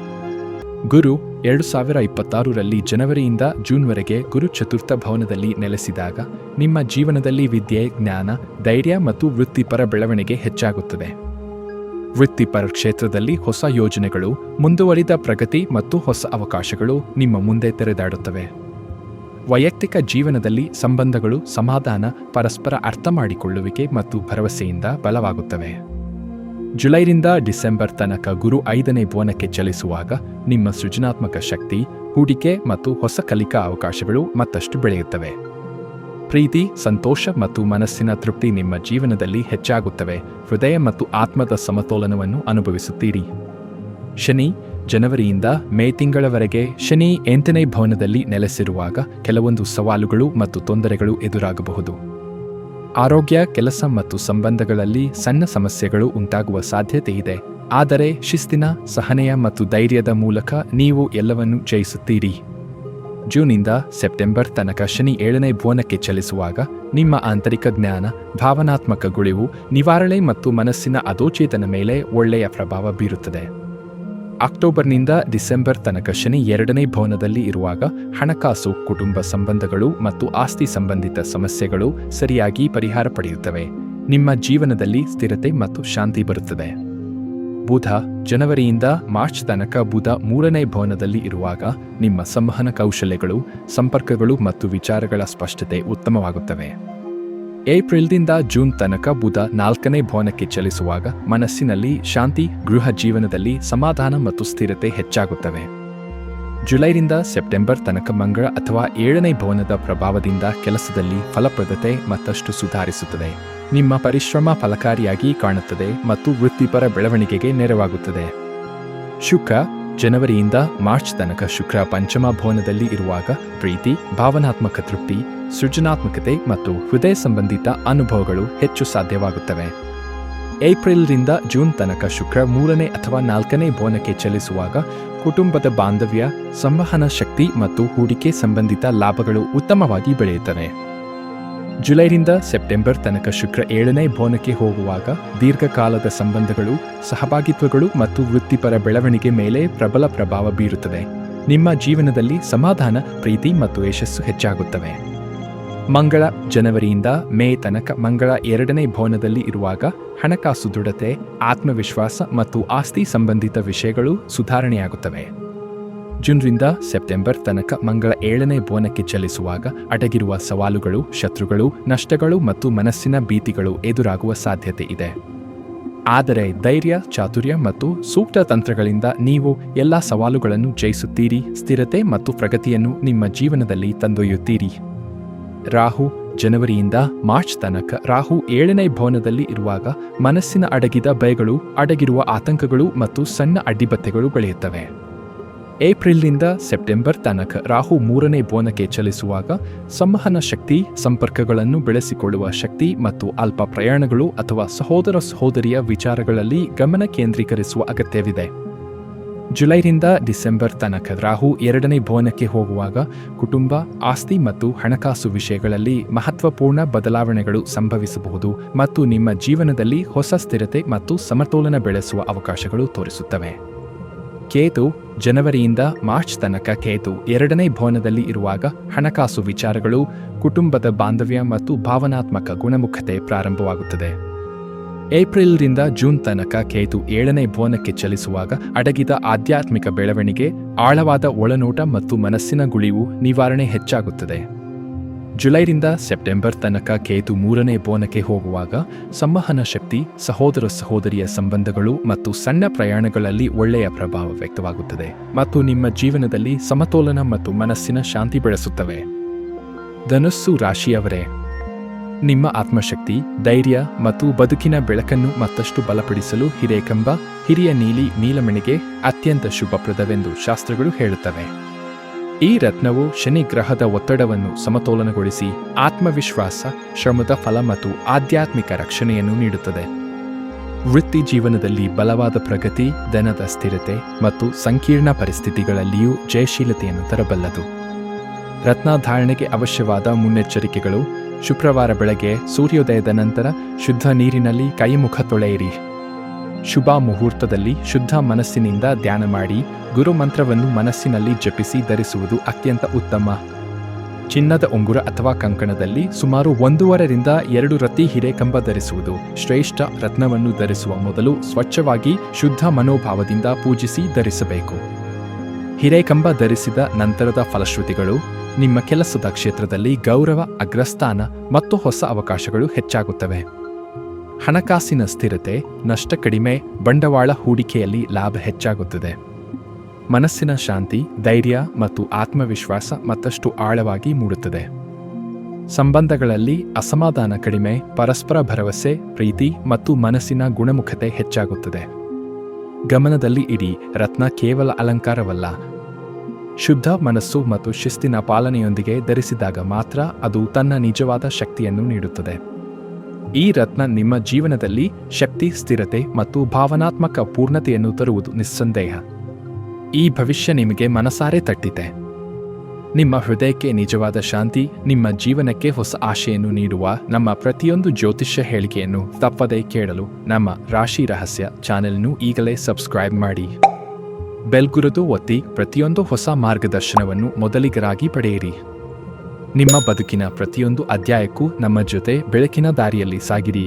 ಗುರು, ಎರಡು ಸಾವಿರ ಇಪ್ಪತ್ತಾರರಲ್ಲಿ ಜನವರಿಯಿಂದ ಜೂನ್ವರೆಗೆ ಗುರು ಚತುರ್ಥ ಭವನದಲ್ಲಿ ನೆಲೆಸಿದಾಗ ನಿಮ್ಮ ಜೀವನದಲ್ಲಿ ವಿದ್ಯೆ, ಜ್ಞಾನ, ಧೈರ್ಯ ಮತ್ತು ವೃತ್ತಿಪರ ಬೆಳವಣಿಗೆ ಹೆಚ್ಚಾಗುತ್ತದೆ. ವೃತ್ತಿಪರ ಕ್ಷೇತ್ರದಲ್ಲಿ ಹೊಸ ಯೋಜನೆಗಳು, ಮುಂದುವರಿದ ಪ್ರಗತಿ ಮತ್ತು ಹೊಸ ಅವಕಾಶಗಳು ನಿಮ್ಮ ಮುಂದೆ ತೆರೆದಾಡುತ್ತವೆ. ವೈಯಕ್ತಿಕ ಜೀವನದಲ್ಲಿ ಸಂಬಂಧಗಳು, ಸಮಾಧಾನ, ಪರಸ್ಪರ ಅರ್ಥ ಮಾಡಿಕೊಳ್ಳುವಿಕೆ ಮತ್ತು ಭರವಸೆಯಿಂದ ಬಲವಾಗುತ್ತವೆ. ಜುಲೈರಿಂದ ಡಿಸೆಂಬರ್ ತನಕ ಗುರು ಐದನೇ ಭುವನಕ್ಕೆ ಚಲಿಸುವಾಗ ನಿಮ್ಮ ಸೃಜನಾತ್ಮಕ ಶಕ್ತಿ, ಹೂಡಿಕೆ ಮತ್ತು ಹೊಸ ಕಲಿಕಾ ಅವಕಾಶಗಳು ಮತ್ತಷ್ಟು ಬೆಳೆಯುತ್ತವೆ. ಪ್ರೀತಿ, ಸಂತೋಷ ಮತ್ತು ಮನಸ್ಸಿನ ತೃಪ್ತಿ ನಿಮ್ಮ ಜೀವನದಲ್ಲಿ ಹೆಚ್ಚಾಗುತ್ತವೆ. ಹೃದಯ ಮತ್ತು ಆತ್ಮದ ಸಮತೋಲನವನ್ನು ಅನುಭವಿಸುತ್ತೀರಿ. ಶನಿ, ಜನವರಿಯಿಂದ ಮೇ ತಿಂಗಳವರೆಗೆ ಶನಿ ಎಂಟನೇ ಭವನದಲ್ಲಿ ನೆಲೆಸಿರುವಾಗ ಕೆಲವೊಂದು ಸವಾಲುಗಳು ಮತ್ತು ತೊಂದರೆಗಳು ಎದುರಾಗಬಹುದು. ಆರೋಗ್ಯ, ಕೆಲಸ ಮತ್ತು ಸಂಬಂಧಗಳಲ್ಲಿ ಸಣ್ಣ ಸಮಸ್ಯೆಗಳು ಉಂಟಾಗುವ ಸಾಧ್ಯತೆ ಇದೆ. ಆದರೆ ಶಿಸ್ತಿನ, ಸಹನೆಯ ಮತ್ತು ಧೈರ್ಯದ ಮೂಲಕ ನೀವು ಎಲ್ಲವನ್ನು ಜಯಿಸುತ್ತೀರಿ. ಜೂನ್ನಿಂದ ಸೆಪ್ಟೆಂಬರ್ ತನಕ ಶನಿ ಏಳನೇ ಭುವನಕ್ಕೆ ಚಲಿಸುವಾಗ ನಿಮ್ಮ ಆಂತರಿಕ ಜ್ಞಾನ, ಭಾವನಾತ್ಮಕ ಗುಳಿವು, ನಿವಾರಣೆ ಮತ್ತು ಮನಸ್ಸಿನ ಅಧೋಚೇತನ ಮೇಲೆ ಒಳ್ಳೆಯ ಪ್ರಭಾವ ಬೀರುತ್ತದೆ. ಅಕ್ಟೋಬರ್ನಿಂದ ಡಿಸೆಂಬರ್ ತನಕ ಶನಿ ಎರಡನೇ ಭವನದಲ್ಲಿ ಇರುವಾಗ ಹಣಕಾಸು, ಕುಟುಂಬ ಸಂಬಂಧಗಳು ಮತ್ತು ಆಸ್ತಿ ಸಂಬಂಧಿತ ಸಮಸ್ಯೆಗಳು ಸರಿಯಾಗಿ ಪರಿಹಾರ ಪಡೆಯುತ್ತವೆ. ನಿಮ್ಮ ಜೀವನದಲ್ಲಿ ಸ್ಥಿರತೆ ಮತ್ತು ಶಾಂತಿ ಬರುತ್ತದೆ. ಬುಧ ಜನವರಿಯಿಂದ ಮಾರ್ಚ್ ತನಕ ಬುಧ ಮೂರನೇ ಭವನದಲ್ಲಿ ಇರುವಾಗ ನಿಮ್ಮ ಸಂವಹನ ಕೌಶಲ್ಯಗಳು, ಸಂಪರ್ಕಗಳು ಮತ್ತು ವಿಚಾರಗಳ ಸ್ಪಷ್ಟತೆ ಉತ್ತಮವಾಗುತ್ತವೆ. ಏಪ್ರಿಲ್ದಿಂದ ಜೂನ್ ತನಕ ಬುಧ ನಾಲ್ಕನೇ ಭವನಕ್ಕೆ ಚಲಿಸುವಾಗ ಮನಸ್ಸಿನಲ್ಲಿ ಶಾಂತಿ, ಗೃಹ ಜೀವನದಲ್ಲಿ ಸಮಾಧಾನ ಮತ್ತು ಸ್ಥಿರತೆ ಹೆಚ್ಚಾಗುತ್ತವೆ. ಜುಲೈರಿಂದ ಸೆಪ್ಟೆಂಬರ್ ತನಕ ಮಂಗಳ ಅಥವಾ ಏಳನೇ ಭವನದ ಪ್ರಭಾವದಿಂದ ಕೆಲಸದಲ್ಲಿ ಫಲಪ್ರದತೆ ಮತ್ತಷ್ಟು ಸುಧಾರಿಸುತ್ತದೆ. ನಿಮ್ಮ ಪರಿಶ್ರಮ ಫಲಕಾರಿಯಾಗಿ ಕಾಣುತ್ತದೆ ಮತ್ತು ವೃತ್ತಿಪರ ಬೆಳವಣಿಗೆಗೆ ನೆರವಾಗುತ್ತದೆ. ಶುಕ್ರ, ಜನವರಿಯಿಂದ ಮಾರ್ಚ್ ತನಕ ಶುಕ್ರ ಪಂಚಮ ಭವನದಲ್ಲಿ ಇರುವಾಗ ಪ್ರೀತಿ, ಭಾವನಾತ್ಮಕ ತೃಪ್ತಿ, ಸೃಜನಾತ್ಮಕತೆ ಮತ್ತು ಹೃದಯ ಸಂಬಂಧಿತ ಅನುಭವಗಳು ಹೆಚ್ಚು ಸಾಧ್ಯವಾಗುತ್ತವೆ. ಏಪ್ರಿಲ್ರಿಂದ ಜೂನ್ ತನಕ ಶುಕ್ರ ಮೂರನೇ ಅಥವಾ ನಾಲ್ಕನೇ ಭವನಕ್ಕೆ ಚಲಿಸುವಾಗ ಕುಟುಂಬದ ಬಾಂಧವ್ಯ, ಸಂವಹನ ಶಕ್ತಿ ಮತ್ತು ಹೂಡಿಕೆ ಸಂಬಂಧಿತ ಲಾಭಗಳು ಉತ್ತಮವಾಗಿ ಬೆಳೆಯುತ್ತವೆ. ಜುಲೈನಿಂದ ಸೆಪ್ಟೆಂಬರ್ ತನಕ ಶುಕ್ರ ಏಳನೇ ಭವನಕ್ಕೆ ಹೋಗುವಾಗ ದೀರ್ಘಕಾಲದ ಸಂಬಂಧಗಳು, ಸಹಭಾಗಿತ್ವಗಳು ಮತ್ತು ವೃತ್ತಿಪರ ಬೆಳವಣಿಗೆ ಮೇಲೆ ಪ್ರಬಲ ಪ್ರಭಾವ ಬೀರುತ್ತದೆ. ನಿಮ್ಮ ಜೀವನದಲ್ಲಿ ಸಮಾಧಾನ, ಪ್ರೀತಿ ಮತ್ತು ಯಶಸ್ಸು ಹೆಚ್ಚಾಗುತ್ತವೆ. ಮಂಗಳ ಜನವರಿಯಿಂದ ಮೇ ತನಕ ಮಂಗಳ ಎರಡನೇ ಭವನದಲ್ಲಿ ಇರುವಾಗ ಹಣಕಾಸು ದೃಢತೆ, ಆತ್ಮವಿಶ್ವಾಸ ಮತ್ತು ಆಸ್ತಿ ಸಂಬಂಧಿತ ವಿಷಯಗಳು ಸುಧಾರಣೆಯಾಗುತ್ತವೆ. ಜೂನ್ರಿಂದ ಸೆಪ್ಟೆಂಬರ್ ತನಕ ಮಂಗಳ ಏಳನೇ ಭವನಕ್ಕೆ ಚಲಿಸುವಾಗ ಅಡಗಿರುವ ಸವಾಲುಗಳು, ಶತ್ರುಗಳು, ನಷ್ಟಗಳು ಮತ್ತು ಮನಸ್ಸಿನ ಭೀತಿಗಳು ಎದುರಾಗುವ ಸಾಧ್ಯತೆ ಇದೆ. ಆದರೆ ಧೈರ್ಯ, ಚಾತುರ್ಯ ಮತ್ತು ಸೂಕ್ತ ತಂತ್ರಗಳಿಂದ ನೀವು ಎಲ್ಲ ಸವಾಲುಗಳನ್ನು ಜಯಿಸುತ್ತೀರಿ, ಸ್ಥಿರತೆ ಮತ್ತು ಪ್ರಗತಿಯನ್ನು ನಿಮ್ಮ ಜೀವನದಲ್ಲಿ ತಂದೊಯ್ಯುತ್ತೀರಿ. ರಾಹು ಜನವರಿಯಿಂದ ಮಾರ್ಚ್ ತನಕ ರಾಹು ಏಳನೇ ಭವನದಲ್ಲಿ ಇರುವಾಗ ಮನಸ್ಸಿನ ಅಡಗಿದ ಭಯಗಳು, ಅಡಗಿರುವ ಆತಂಕಗಳು ಮತ್ತು ಸಣ್ಣ ಅಡ್ಡಿಬತ್ತೆಗಳು ಬೆಳೆಯುತ್ತವೆ. ಏಪ್ರಿಲ್ನಿಂದ ಸೆಪ್ಟೆಂಬರ್ ತನಕ ರಾಹು ಮೂರನೇ ಭವನಕ್ಕೆ ಚಲಿಸುವಾಗ ಸಂವಹನ ಶಕ್ತಿ, ಸಂಪರ್ಕಗಳನ್ನು ಬೆಳೆಸಿಕೊಳ್ಳುವ ಶಕ್ತಿ ಮತ್ತು ಅಲ್ಪ ಪ್ರಯಾಣಗಳು ಅಥವಾ ಸಹೋದರ ಸಹೋದರಿಯ ವಿಚಾರಗಳಲ್ಲಿ ಗಮನ ಕೇಂದ್ರೀಕರಿಸುವ ಅಗತ್ಯವಿದೆ. ಜುಲೈರಿಂದ ಡಿಸೆಂಬರ್ ತನಕ ರಾಹು ಎರಡನೇ ಭವನಕ್ಕೆ ಹೋಗುವಾಗ ಕುಟುಂಬ, ಆಸ್ತಿ ಮತ್ತು ಹಣಕಾಸು ವಿಷಯಗಳಲ್ಲಿ ಮಹತ್ವಪೂರ್ಣ ಬದಲಾವಣೆಗಳು ಸಂಭವಿಸಬಹುದು ಮತ್ತು ನಿಮ್ಮ ಜೀವನದಲ್ಲಿ ಹೊಸ ಸ್ಥಿರತೆ ಮತ್ತು ಸಮತೋಲನ ಬೆಳೆಸುವ ಅವಕಾಶಗಳು ತೋರಿಸುತ್ತವೆ. ಕೇತು, ಜನವರಿಯಿಂದ ಮಾರ್ಚ್ ತನಕ ಕೇತು ಎರಡನೇ ಭವನದಲ್ಲಿ ಇರುವಾಗ ಹಣಕಾಸು ವಿಚಾರಗಳು, ಕುಟುಂಬದ ಬಾಂಧವ್ಯ ಮತ್ತು ಭಾವನಾತ್ಮಕ ಗುಣಮುಖತೆ ಪ್ರಾರಂಭವಾಗುತ್ತದೆ. ಏಪ್ರಿಲ್ರಿಂದ ಜೂನ್ ತನಕ ಕೇತು ಏಳನೇ ಭುವನಕ್ಕೆ ಚಲಿಸುವಾಗ ಅಡಗಿದ ಆಧ್ಯಾತ್ಮಿಕ ಬೆಳವಣಿಗೆ, ಆಳವಾದ ಒಳನೋಟ ಮತ್ತು ಮನಸ್ಸಿನ ಗುಳಿವು ನಿವಾರಣೆ ಹೆಚ್ಚಾಗುತ್ತದೆ. ಜುಲೈರಿಂದ ಸೆಪ್ಟೆಂಬರ್ ತನಕ ಕೇತು ಮೂರನೇ ಬೋನಕ್ಕೆ ಹೋಗುವಾಗ ಸಂವಹನ ಶಕ್ತಿ, ಸಹೋದರ ಸಹೋದರಿಯ ಸಂಬಂಧಗಳು ಮತ್ತು ಸಣ್ಣ ಪ್ರಯಾಣಗಳಲ್ಲಿ ಒಳ್ಳೆಯ ಪ್ರಭಾವ ವ್ಯಕ್ತವಾಗುತ್ತದೆ ಮತ್ತು ನಿಮ್ಮ ಜೀವನದಲ್ಲಿ ಸಮತೋಲನ ಮತ್ತು ಮನಸ್ಸಿನ ಶಾಂತಿ ಬೆಳೆಸುತ್ತವೆ. ಧನಸ್ಸು ರಾಶಿಯವರೇ ನಿಮ್ಮ ಆತ್ಮಶಕ್ತಿ, ಧೈರ್ಯ ಮತ್ತು ಬದುಕಿನ ಬೆಳಕನ್ನು ಮತ್ತಷ್ಟು ಬಲಪಡಿಸಲು ಹಿರೇಕಂಬ, ಹಿರಿಯ ನೀಲಿ ನೀಲಮಣಿಗೆ ಅತ್ಯಂತ ಶುಭಪ್ರದವೆಂದು ಶಾಸ್ತ್ರಗಳು ಹೇಳುತ್ತವೆ. ಈ ರತ್ನವು ಶನಿ ಗ್ರಹದ ಒತ್ತಡವನ್ನು ಸಮತೋಲನಗೊಳಿಸಿ ಆತ್ಮವಿಶ್ವಾಸ, ಶ್ರಮದ ಫಲ ಮತ್ತು ಆಧ್ಯಾತ್ಮಿಕ ರಕ್ಷಣೆಯನ್ನು ನೀಡುತ್ತದೆ. ವೃತ್ತಿ ಜೀವನದಲ್ಲಿ ಬಲವಾದ ಪ್ರಗತಿ, ಧನದ ಸ್ಥಿರತೆ ಮತ್ತು ಸಂಕೀರ್ಣ ಪರಿಸ್ಥಿತಿಗಳಲ್ಲಿಯೂ ಜಯಶೀಲತೆಯನ್ನು ತರಬಲ್ಲದು. ರತ್ನಾಧಾರಣೆಗೆ ಅವಶ್ಯವಾದ ಮುನ್ನೆಚ್ಚರಿಕೆಗಳು ಶುಕ್ರವಾರ ಬೆಳಗ್ಗೆ ಸೂರ್ಯೋದಯದ ನಂತರ ಶುದ್ಧ ನೀರಿನಲ್ಲಿ ಕೈಮುಖ ತೊಳೆಯಿರಿ. ಶುಭ ಮುಹೂರ್ತದಲ್ಲಿ ಶುದ್ಧ ಮನಸ್ಸಿನಿಂದ ಧ್ಯಾನ ಮಾಡಿ ಗುರು ಮಂತ್ರವನ್ನು ಮನಸ್ಸಿನಲ್ಲಿ ಜಪಿಸಿ ಧರಿಸುವುದು ಅತ್ಯಂತ ಉತ್ತಮ. ಚಿನ್ನದ ಉಂಗುರ ಅಥವಾ ಕಂಕಣದಲ್ಲಿ ಸುಮಾರು ಒಂದೂವರೆಯಿಂದ ಎರಡು ರತಿ ಹಿರೇಕಂಬ ಧರಿಸುವುದು ಶ್ರೇಷ್ಠ ರತ್ನವನ್ನು ಧರಿಸುವ ಮೊದಲು ಸ್ವಚ್ಛವಾಗಿ ಶುದ್ಧ ಮನೋಭಾವದಿಂದ ಪೂಜಿಸಿ ಧರಿಸಬೇಕು. ಹಿರೇಕಂಬ ಧರಿಸಿದ ನಂತರದ ಫಲಶ್ರುತಿಗಳು ನಿಮ್ಮ ಕೆಲಸದ ಕ್ಷೇತ್ರದಲ್ಲಿ ಗೌರವ, ಅಗ್ರಸ್ಥಾನ ಮತ್ತು ಹೊಸ ಅವಕಾಶಗಳು ಹೆಚ್ಚಾಗುತ್ತವೆ. ಹಣಕಾಸಿನ ಸ್ಥಿರತೆ, ನಷ್ಟ ಕಡಿಮೆ, ಬಂಡವಾಳ ಹೂಡಿಕೆಯಲ್ಲಿ ಲಾಭ ಹೆಚ್ಚಾಗುತ್ತದೆ. ಮನಸ್ಸಿನ ಶಾಂತಿ, ಧೈರ್ಯ ಮತ್ತು ಆತ್ಮವಿಶ್ವಾಸ ಮತ್ತಷ್ಟು ಆಳವಾಗಿ ಮೂಡುತ್ತದೆ. ಸಂಬಂಧಗಳಲ್ಲಿ ಅಸಮಾಧಾನ ಕಡಿಮೆ, ಪರಸ್ಪರ ಭರವಸೆ, ಪ್ರೀತಿ ಮತ್ತು ಮನಸ್ಸಿನ ಗುಣಮುಖತೆ ಹೆಚ್ಚಾಗುತ್ತದೆ. ಗಮನದಲ್ಲಿ ಇಡಿ, ರತ್ನ ಕೇವಲ ಅಲಂಕಾರವಲ್ಲ ಶುದ್ಧ ಮನಸ್ಸು ಮತ್ತು ಶಿಸ್ತಿನ ಪಾಲನೆಯೊಂದಿಗೆ ಧರಿಸಿದಾಗ ಮಾತ್ರ ಅದು ತನ್ನ ನಿಜವಾದ ಶಕ್ತಿಯನ್ನು ನೀಡುತ್ತದೆ. ಈ ರತ್ನ ನಿಮ್ಮ ಜೀವನದಲ್ಲಿ ಶಕ್ತಿ, ಸ್ಥಿರತೆ ಮತ್ತು ಭಾವನಾತ್ಮಕ ಪೂರ್ಣತೆಯನ್ನು ತರುವುದು ನಿಸ್ಸಂದೇಹ. ಈ ಭವಿಷ್ಯ ನಿಮಗೆ ಮನಸಾರೆ ತಟ್ಟಿದೆ. ನಿಮ್ಮ ಹೃದಯಕ್ಕೆ ನಿಜವಾದ ಶಾಂತಿ, ನಿಮ್ಮ ಜೀವನಕ್ಕೆ ಹೊಸ ಆಶೆಯನ್ನು ನೀಡುವ ನಮ್ಮ ಪ್ರತಿಯೊಂದು ಜ್ಯೋತಿಷ್ಯ ಹೇಳಿಕೆಯನ್ನು ತಪ್ಪದೇ ಕೇಳಲು ನಮ್ಮ ರಾಶಿ ರಹಸ್ಯ ಚಾನೆಲ್ನು ಈಗಲೇ ಸಬ್ಸ್ಕ್ರೈಬ್ ಮಾಡಿ. ಬೆಲ್ಗುರುದು ಒತ್ತಿ ಪ್ರತಿಯೊಂದು ಹೊಸ ಮಾರ್ಗದರ್ಶನವನ್ನು ಮೊದಲಿಗರಾಗಿ ಪಡೆಯಿರಿ. ನಿಮ್ಮ ಬದುಕಿನ ಪ್ರತಿಯೊಂದು ಅಧ್ಯಾಯಕ್ಕೂ ನಮ್ಮ ಜೊತೆ ಬೆಳಕಿನ ದಾರಿಯಲ್ಲಿ ಸಾಗಿರಿ.